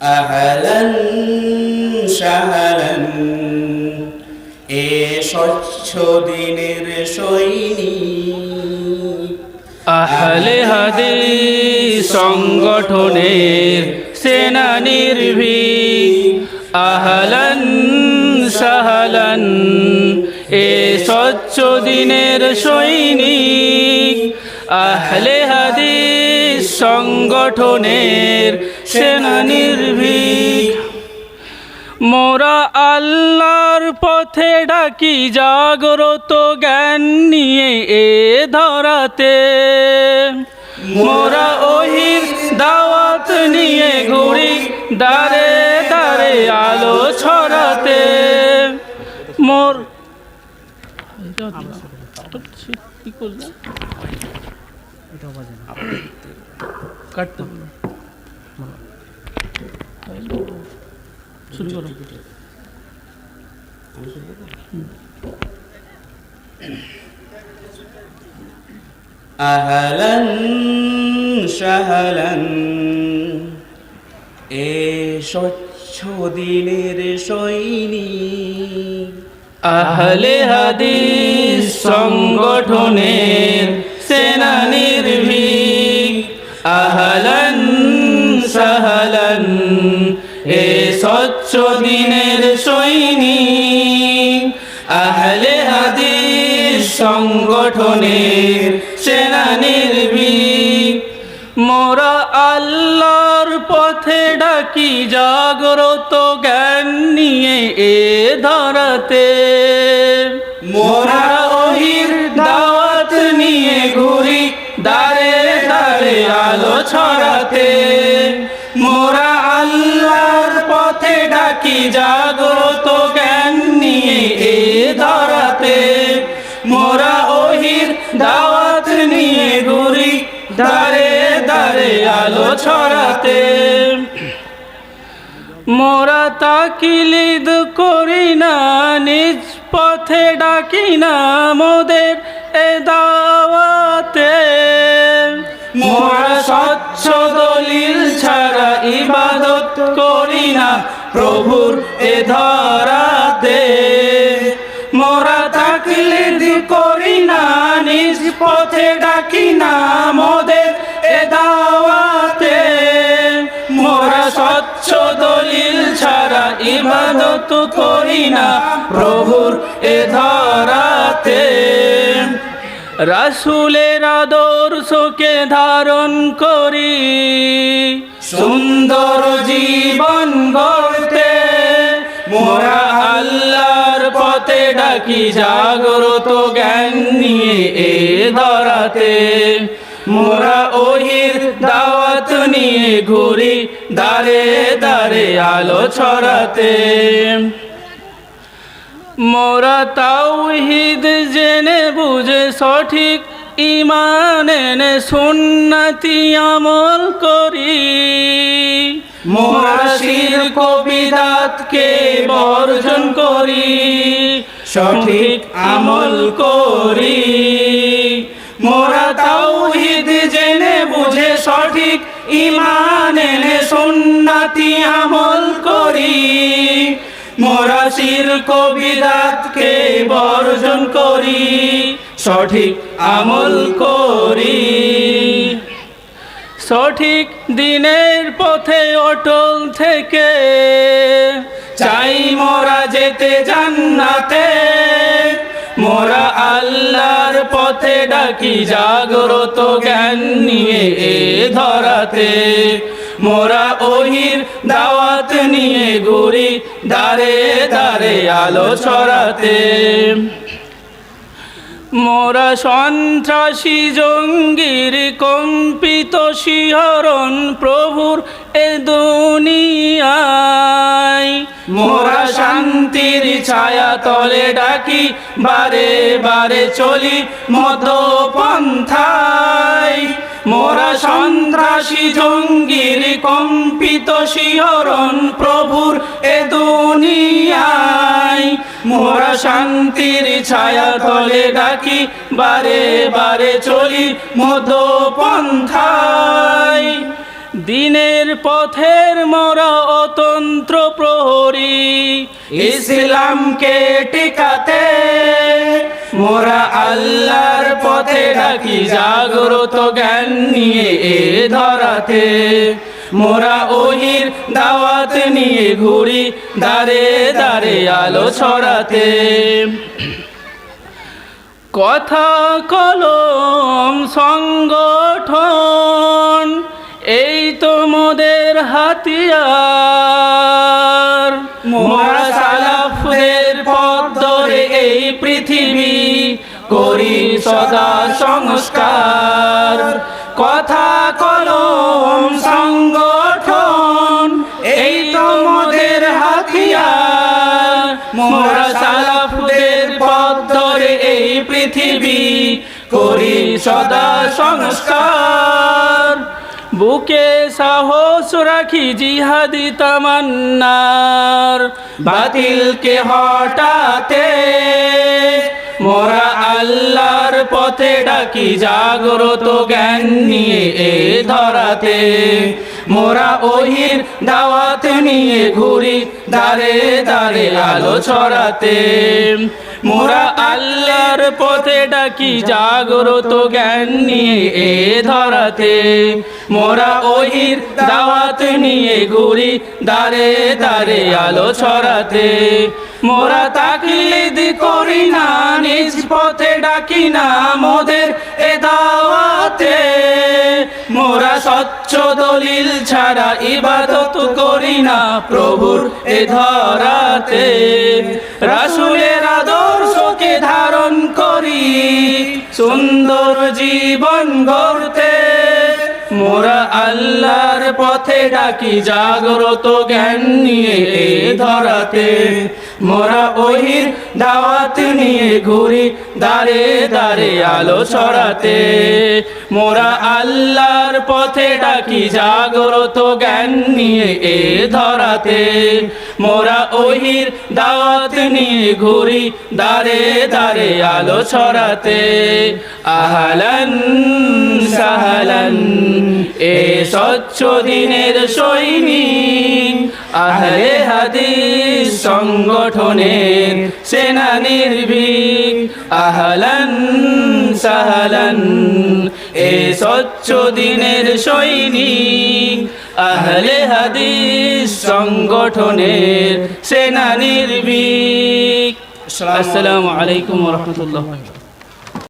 আহলান সাহলান এ স্বচ্ছ দিনের সৈনিক। আহলে হাদিস সংগঠনের সেনা নির্ভীক আহলান সাহলান এ স্বচ্ছ দিনের সৈনিক। আহলে হাদিস সংগঠনের সেনা নির্ভীক। মোরা আল্লাহর পথে ডাকি জাগ্রত জ্ঞান নিয়ে এ ধরাতে। মোরা ওহির দাওয়াত নিয়ে ঘুরি দারে দারে আলো ছড়াতে। মোর কি কাটতে। শুরু করো। আহলান সাহলান এ স্বচ্ছ দিনের সৈনিক। আহলে হাদিস সংগঠনের সেনা সাহলান এ স্বচ্ছ দিনের সৈনিক, আহলে হাদিস সংগঠনের সেনা নির্ভীক। মোরা আল্লাহর পথে ডাকি, জাগ্রত জ্ঞান নিয়ে এ ধরাতে। মোরা মোরা আল্লাহর পথে ডাকি জাগ্রত জ্ঞান নিয়ে এ ধরাতে। মোরা ওহির দাওয়াত নিয়ে ঘুরি দারে দারে আলো ছড়াতে। মোরা তাকিলিদ করি না, নিজ পথে ডাকি না মোদের। প্রভুর এ ধরাতে। মোরা তাকলিদ করি না নিজ পথে ডাকি না মোদের এ দাওয়াতে। মোরা স্বচ্ছ দলিল ছাড়া ইবাদত করি না প্রভুর এ ধরাতে। রাসুলের আদর্শকে ধারণ করি। সুন্দর ডাকি জাগ্রত জ্ঞান নিয়ে এ ধরাতে? মোরা ওহির দাওয়াত নিয়ে ঘুরি দারে দারে আলো ছড়াতে। মোরা তাওহিদ জেনে বুঝে সঠিক ইমান এনে সুন্নতি আমল করি। মোরা শির কবিদাতকে বর্জন করি। সঠিক আমল করি। মোরা তাওহিদ জেনে বুঝে সঠিক ইমান এনে সুন্নতি আমল করি। মোরা শির কবিদাতকে বর্জন করি, সঠিক আমল করি। সঠিক দিনের পথে অটল থেকে চাই মোরা যেতে জান্নাতে। মোরা আল্লাহর পথে ডাকি, জাগ্রত জ্ঞান নিয়ে এ ধরাতে। মোরা ওহির দাওয়াত নিয়ে ঘুরি দারে দারে আলো ছড়াতে। মোরা সন্ত্রাসী জঙ্গির কম্পিত শিহরণ প্রভুর এ দুনিয়ায়। মোরা শান্তির ছায়া তলে ডাকি, বারে বারে চলি মদ পন্থায় মোরা সন্ত্রাসী জঙ্গির কম্পিত শিহরণ প্রভুর এ দুনিয়ায়। মোরা শান্তির ছায়া তলে ডাকি, বারে বারে চলি মদ পন্থায় দিনের পথের মোরা মন্ত্র প্রহরী ইসলামকে টিকাতে মোরা আল্লাহর পথে ডাকি, জাগ্রত জ্ঞান নিয়ে এ ধরাতে। মোরা ওহির দাওয়াত নিয়ে ঘুরি দারে দারে আলো ছড়াতে। কথা কলম সংগঠন, এই তো মোদের হাতিয়ার। সংস্কার কথা কলম সংগঠন, এই তো মোদের হাতিয়ার। মোরা সালাফদের পথ ধরে এই পৃথিবী করি সদা সংস্কার। বুকে সাহস রাখি জিহাদি তামান্নার। বাতিলকে হটাতে মোরা আল্লাহর পথে ডাকি জাগ্রত জ্ঞান নিয়ে এ ধরাতে। মোরা ওহির দাওয়াত নিয়ে ঘুরি দারে দারে আলো ছড়াতে। মোরা আল্লাহর পথে ডাকি জাগ্রত জ্ঞান নিয়ে এ ধরাতে। মোরা ওহির দাওয়াত নিয়ে ঘুরি, দারে দারে আলো ছড়াতে। মোরা তাকলিদ করি না, নিজ পথে ডাকি না মোদের এ দাওয়াতে। মোরা স্বচ্ছ দলিল ছাড়া ইবাদত করি না প্রভুর এ ধরাতে। রাসুলের আদর্শকে ধারণ করি, সুন্দর জীবন গড়তে মোরা আল্লাহর পথে ডাকি, জাগ্রত জ্ঞান নিয়ে এ ধরাতে। মোরা ওহির দাওয়াত নিয়ে ঘুরি দারে দারে আলো ছড়াতে। মোরা আল্লাহর পথে ডাকি, জাগ্রত জ্ঞান নিয়ে এ ধরাতে। মোরা ওহির দাওয়াত নিয়ে ঘুরি দারে দারে আলো ছড়াতে। আহলান সাহলান। এ স্বচ্ছ দিনের সৈনিক, আহলে হাদিস সংগঠনের সেনা নির্ভীক। আহলান সাহলান, এ স্বচ্ছ দিনের সৈনিক, আহলে হাদিস সংগঠনের সেনা নির্ভীক। আসসালামু আলাইকুম রহমতুল্লাহ